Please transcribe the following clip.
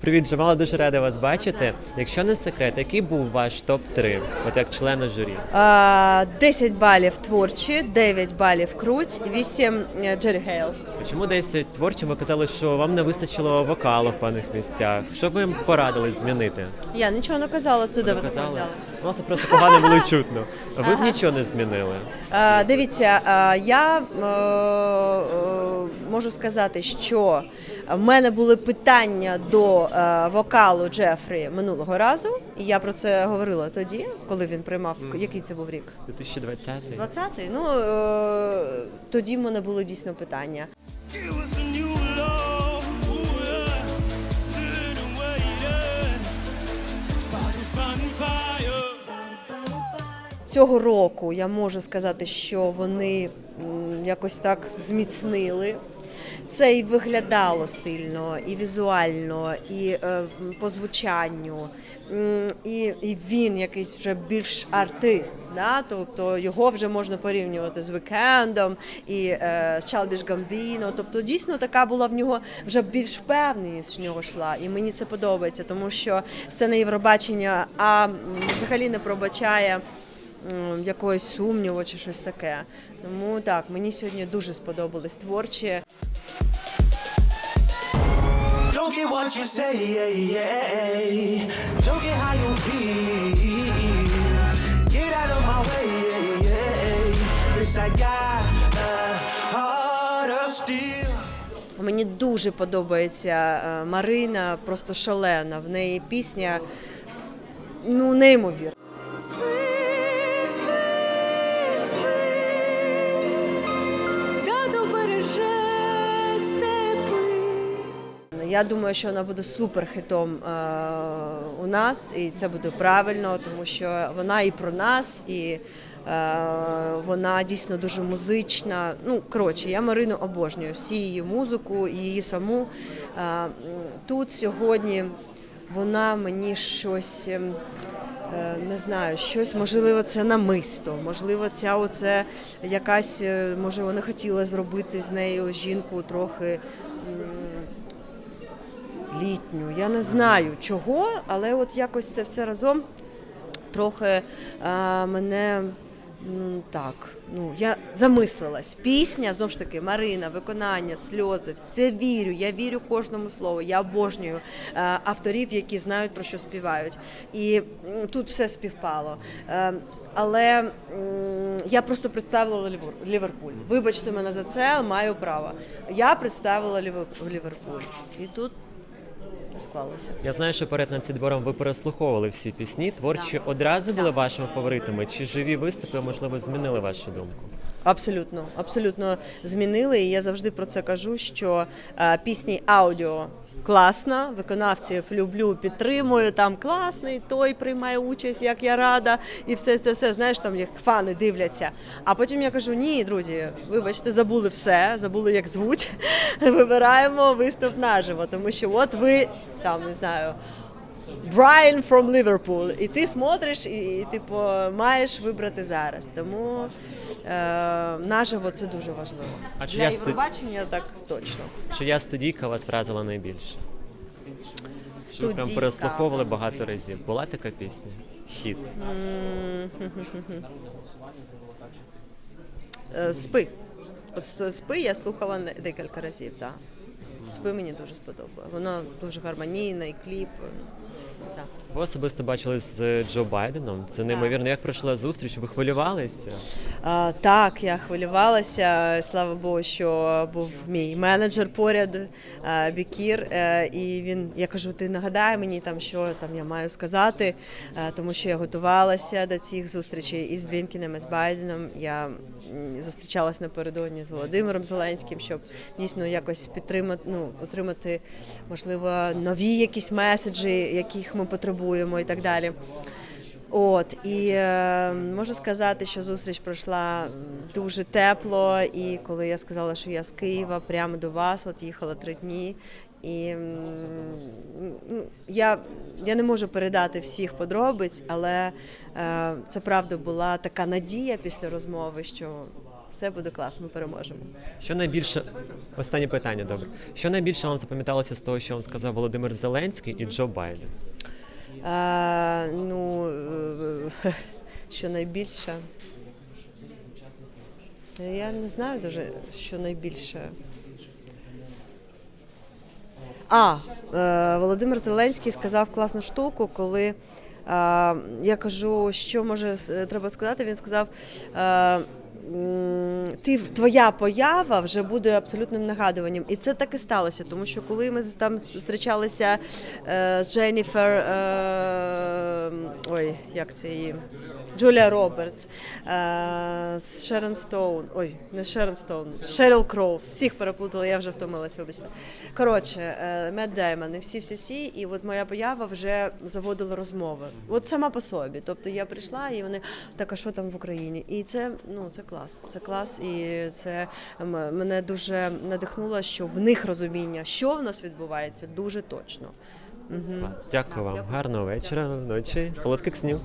Привіт, Джамала, дуже рада вас бачити. Якщо не секрет, який був ваш топ 3 от як члена журі? А, 10 балів творчі, 9 балів круть, 8 е, Джері Гейл. Чому десь творчим ви казали, що вам не вистачило вокалу в певних місцях? Що б ви їм порадили змінити? Я нічого не казала, це де ви таке Казали? взяли. Ну, це просто погано було чутно. Ви б нічого не змінили. Дивіться, я е, е, можу сказати, що в мене були питання до е, вокалу Джефрі минулого разу, і я про це говорила тоді, коли він приймав який це був рік? 2020 20-й? Ну е, тоді в мене були дійсно питання. Цього року я можу сказати, що вони м, якось так зміцнили. Це і виглядало стильно, і візуально, і е, по звучанню. І, і він якийсь вже більш артист. Да? Тобто його вже можна порівнювати з Вікендом і е, з Чалбіш Гамбіно. Тобто дійсно така була в нього вже більш впевненість в нього йшла. І мені це подобається, тому що сцена Євробачення а взагалі не пробачає якогось сумніву чи щось таке. Тому так, мені сьогодні дуже сподобались творчі. What you say, yeah, yeah. Don't get how you feel. Get out of my way, yeah, yeah. Yes, I got a heart of steel. Мені дуже подобається е, Марина, просто шалена. В неї пісня ну неймовірна. Я думаю, що вона буде суперхитом е, у нас, і це буде правильно, тому що вона і про нас, і е, вона дійсно дуже музична. Ну, коротше, я Марину обожнюю, всі її музику і її саму. Е, тут сьогодні вона мені щось. Не знаю, щось можливо, це намисто, можливо, ця оце якась, може, вони хотіли зробити з нею жінку трохи літню. Я не знаю чого, але от якось це все разом трохи е, мене так. Ну, я замислилась. Пісня, знову ж таки, Марина, виконання, сльози, все вірю. Я вірю кожному слову. Я обожнюю е, авторів, які знають про що співають. І тут все співпало. Е, але я просто представила Лівер- Ліверпуль. Вибачте мене за це, маю право. Я представила Лівер- Ліверпуль. І тут склалося. Я знаю, що перед нацвідбором ви переслуховували всі пісні. Творчі одразу були вашими фаворитами? Чи живі виступи, можливо, змінили вашу думку? Абсолютно, абсолютно змінили. І я завжди про це кажу, що е, пісні аудіо класна, виконавців люблю, підтримую. Там класний, той приймає участь, як я рада, і все, все, все. Знаєш, там як фани дивляться. А потім я кажу: ні, друзі, вибачте, забули все, забули, як звуть. Вибираємо виступ наживо, тому що от ви там не знаю. Брайан from Liverpool. І ти смотриш, і, і типу, маєш вибрати зараз. Тому е, наживо це дуже важливо. А чи Для я студ- Євробачення так точно. Чия студійка вас вразила найбільше? Що ви прям Студійка. переслуховували багато разів. Була така пісня? Хіт. Е, Спи. От спи я слухала не- декілька разів, так. Спи мені дуже сподобалося. Воно дуже гармонійне, і кліп. е, Так. Ви особисто бачили з Джо Байденом. Це неймовірно. Як пройшла зустріч? Ви хвилювалися? А, так, я хвилювалася. Слава Богу, що був мій менеджер поряд е, Бікір. е, І він, я кажу, ти нагадай мені там, що там я маю сказати, е, тому що я готувалася до цих зустрічей із Блінкіним, і з Байденом. Я зустрічалась напередодні з Володимиром Зеленським, щоб дійсно якось підтримати, ну, отримати, можливо, нові якісь меседжі, яких ми потребуємо, і так далі. От і е, можу сказати, що зустріч пройшла дуже тепло. І коли я сказала, що я з Києва прямо до вас, от їхала три дні. І ну, я, я не можу передати всіх подробиць, але е, це правда була така надія після розмови, що все буде класно, ми переможемо. Що найбільше останнє питання, добре. Що найбільше вам запам'яталося з того, що вам сказав Володимир Зеленський і Джо Байден? А, ну, е, що найбільше. Я не знаю дуже, що найбільше. А, е, Володимир Зеленський сказав класну штуку, коли е, я кажу, що може треба сказати. Він сказав. Е, ти твоя поява вже буде абсолютним нагадуванням, і це так і сталося, тому що коли ми там зустрічалися е, з Дженніфер, е, ой, як це її? Джулія Робертс, е, з Шерон Стоун, ой, не Шерон Стоун, Шерил Кроу, всіх переплутала, я вже втомилася, вибачте. Коротше, е, Мед Деймон і всі-всі-всі, і от моя поява вже заводила розмови. От сама по собі. Тобто я прийшла, і вони так, а що там в Україні? І це ну це клас. Це клас, і це мене дуже надихнуло, що в них розуміння, що в нас відбувається, дуже точно. Угу. Клас. Дякую вам. Гарного вечора, ночі, солодких снів.